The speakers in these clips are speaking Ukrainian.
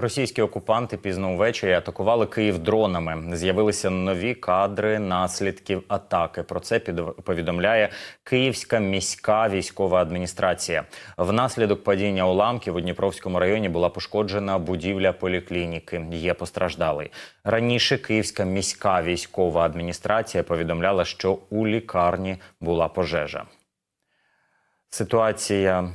Російські окупанти пізно увечері атакували Київ дронами. З'явилися нові кадри наслідків атаки. Про це повідомляє Київська міська військова адміністрація. Внаслідок падіння уламків у Дніпровському районі була пошкоджена будівля поліклініки. Є постраждалий. Раніше Київська міська військова адміністрація повідомляла, що у лікарні була пожежа. Ситуація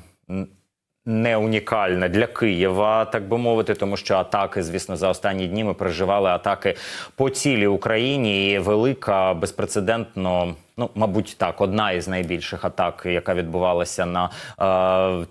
не унікальна для Києва, так би мовити, тому що атаки, звісно, за останні дні ми переживали атаки по цілій Україні. І велика безпрецедентно, ну мабуть, так, одна із найбільших атак, яка відбувалася на е,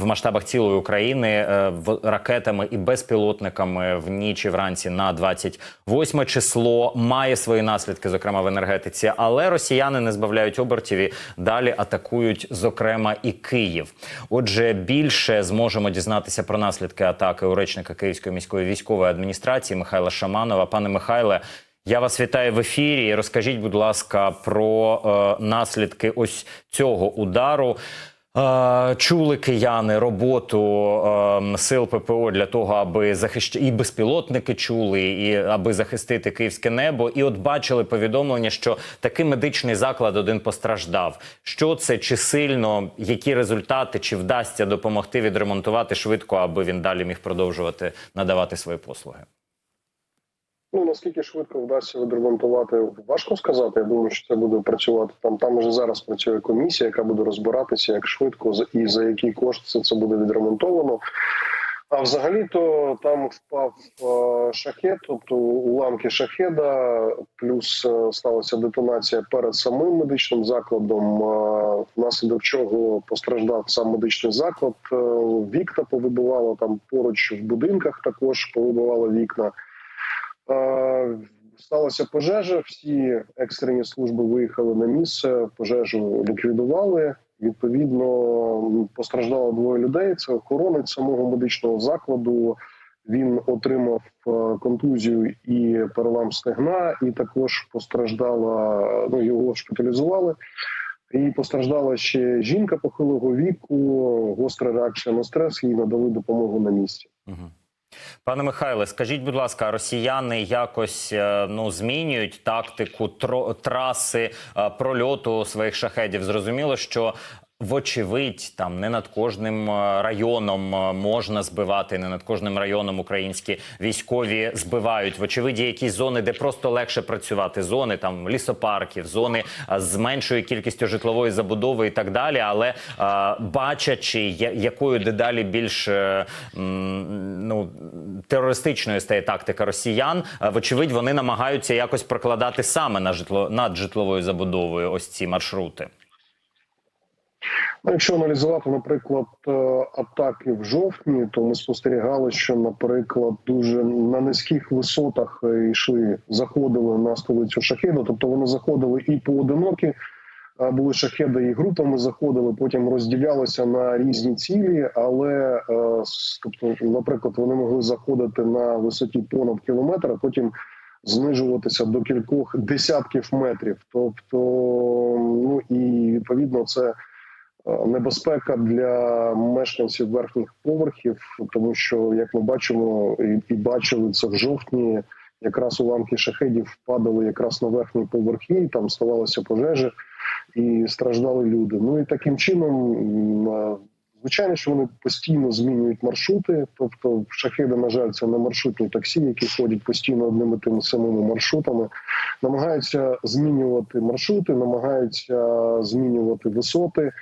в масштабах цілої України е, в, ракетами і безпілотниками в ніч і вранці на 28 число має свої наслідки, зокрема в енергетиці. Але росіяни не збавляють обертів і далі атакують, зокрема, і Київ. Отже, більше зможемо дізнатися про наслідки атаки у речника Київської міської військової адміністрації Михайла Шаманова. Пане Михайле, я вас вітаю в ефірі. Розкажіть, будь ласка, про е, наслідки ось цього удару. Е, Чули кияни роботу е, сил ППО для того, аби захищати і безпілотники чули, і аби захистити київське небо. І от бачили повідомлення, що такий медичний заклад один постраждав. Що це чи сильно, які результати, чи вдасться допомогти відремонтувати швидко, аби він далі міг продовжувати надавати свої послуги? Ну наскільки швидко вдасться відремонтувати, важко сказати. Я думаю, що це буде працювати там. Там уже зараз працює комісія, яка буде розбиратися, як швидко і за який кошт це, буде відремонтовано. А взагалі то там впав е, шахет, тобто уламки шахеда, плюс е, сталася детонація перед самим медичним закладом, е, внаслідок чого постраждав сам медичний заклад. Вікна повибивало там поруч в будинках, також повибивало вікна. Сталася пожежа. Всі екстрені служби виїхали на місце. Пожежу ліквідували. Відповідно, постраждало двоє людей. Це охоронець самого медичного закладу. Він отримав е, контузію і перелам стегна, і також постраждала. Ну його шпиталізували. І постраждала ще жінка похилого віку. Гостра реакція на стрес. Їй надали допомогу на місці. Пане Михайле, скажіть, будь ласка, росіяни якось е, ну змінюють тактику тро, траси е, прольоту своїх шахедів? Зрозуміло, що Вочевидь, там не над кожним е, районом е, можна збивати, не над кожним районом українські військові збивають. Вочевидь, якісь зони, де просто легше працювати. Зони там лісопарків, зони е, з меншою кількістю житлової забудови і так далі. Але е, бачачи, якою дедалі більш ну терористичною стає тактика росіян, вочевидь, вони намагаються якось прокладати саме на житло над житловою забудовою ось ці маршрути. Ну, Якщо аналізувати, наприклад, е, атаки в жовтні, то ми спостерігали, що, наприклад, дуже на низьких висотах йшли, заходили на столицю шахеду, тобто вони заходили і поодинокі. Були шахеди і групами заходили, потім розділялися на різні цілі. Але е, тобто, наприклад, вони могли заходити на висоті понад кілометр, а потім знижуватися до кількох десятків метрів. Тобто, ну і відповідно це небезпека для мешканців верхніх поверхів, тому що, як ми бачимо, і, бачили це в жовтні, якраз уламки шахедів падали якраз на верхні поверхи, там ставалися пожежі і страждали люди. Ну і таким чином. е, Звичайно, що вони постійно змінюють маршрути. Тобто, шахеди, на жаль, це не маршрутні таксі, які ходять постійно одними тими самими маршрутами. Намагаються змінювати маршрути, намагаються змінювати висоти.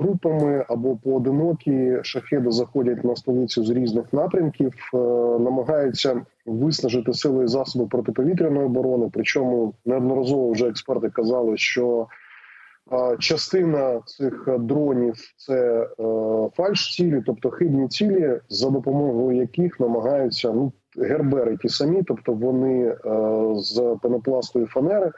Групами або поодинокі шахеди заходять на столицю з різних напрямків, е, намагаються виснажити сили і засоби протиповітряної оборони. Причому неодноразово вже експерти казали, що частина цих дронів це е, фальш-цілі, тобто хибні цілі, за допомогою яких намагаються ну гербери ті самі, тобто вони е, з пенопластої фанери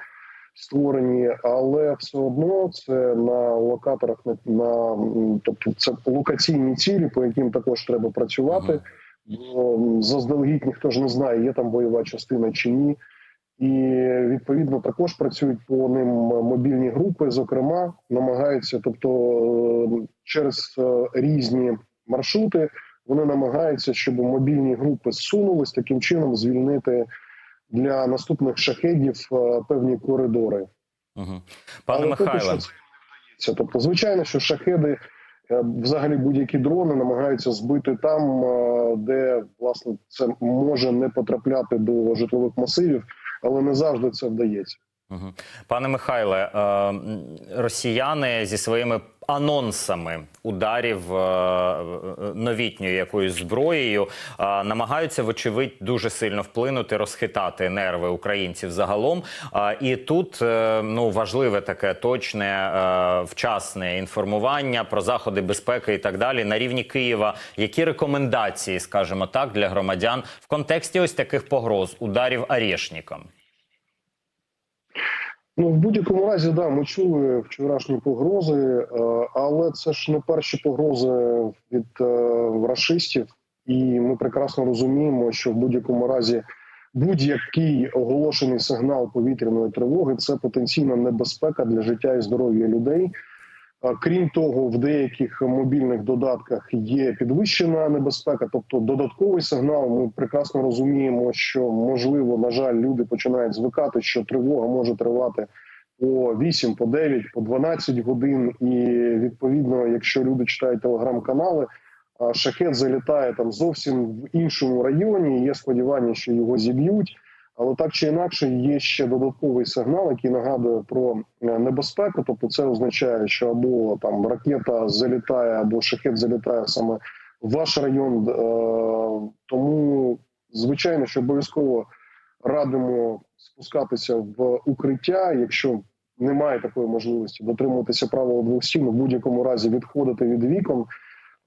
створені, але все одно це на локаторах на, на тобто це локаційні цілі, по яким також треба працювати. Бо заздалегідь ніхто ж не знає, є там бойова частина чи ні. І відповідно також працюють по ним мобільні групи, зокрема, намагаються, тобто е, через е, різні маршрути Вони намагаються, щоб мобільні групи зсунулись таким чином, звільнити для наступних шахедів е, певні коридори. Угу. Пане Михайле, це. Тобто, звичайно, що шахеди, е, взагалі будь-які дрони намагаються збити там, е, де власне це може не потрапляти до житлових масивів, але не завжди це вдається. Пане Михайле, росіяни зі своїми анонсами ударів е, е, новітньою якоюсь зброєю намагаються, вочевидь, дуже сильно вплинути, розхитати нерви українців загалом. І тут е, ну важливе таке точне вчасне інформування про заходи безпеки і так далі на рівні Києва. Які рекомендації, скажімо так, для громадян в контексті ось таких погроз ударів арешникам? Ну, в будь-якому разі, да, ми чули вчорашні погрози, е, але це ж не перші погрози від расистів, і ми прекрасно розуміємо, що в будь-якому разі будь-який оголошений сигнал повітряної тривоги це потенційна небезпека для життя і здоров'я людей. Крім того, в деяких мобільних додатках є підвищена небезпека, тобто додатковий сигнал. Ми прекрасно розуміємо, що можливо, на жаль, люди починають звикати, що тривога може тривати по 8, по 9, по 12 годин. І відповідно, якщо люди читають телеграм-канали, шахет залітає там зовсім в іншому районі. Є сподівання, що його зіб'ють. Але так чи інакше є ще додатковий сигнал, який нагадує про е, небезпеку. Тобто, це означає, що або там ракета залітає, або шахет залітає саме в ваш район. Е, Тому, звичайно, що обов'язково радимо спускатися в укриття, якщо немає такої можливості дотримуватися правил двох стін, в будь-якому разі відходити від вікон.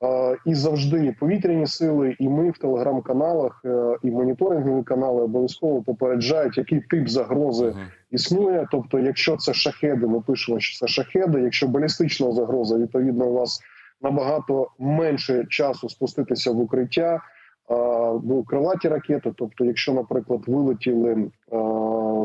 Е, І завжди повітряні сили, і ми в телеграм-каналах, е, і моніторингові канали обов'язково попереджають, який тип загрози існує. Тобто, якщо це шахеди, ми пишемо, що це шахеди. Якщо балістична загроза, відповідно, у вас набагато менше часу спуститися в укриття. Ну, крилаті ракети. Тобто, якщо, наприклад, вилетіли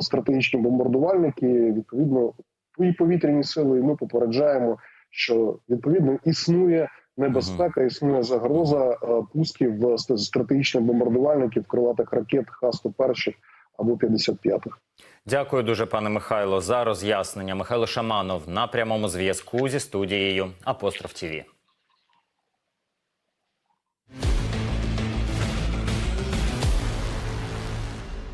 стратегічні бомбардувальники, відповідно, і повітряні сили, і ми попереджаємо, що відповідно існує небезпека, існує загроза а, пусків в стратегічних бомбардувальників крилатих ракет Х-101 або 55-х. Дякую дуже, пане Михайло, за роз'яснення. Михайло Шаманов на прямому зв'язку зі студією Апостроф ТІВІ.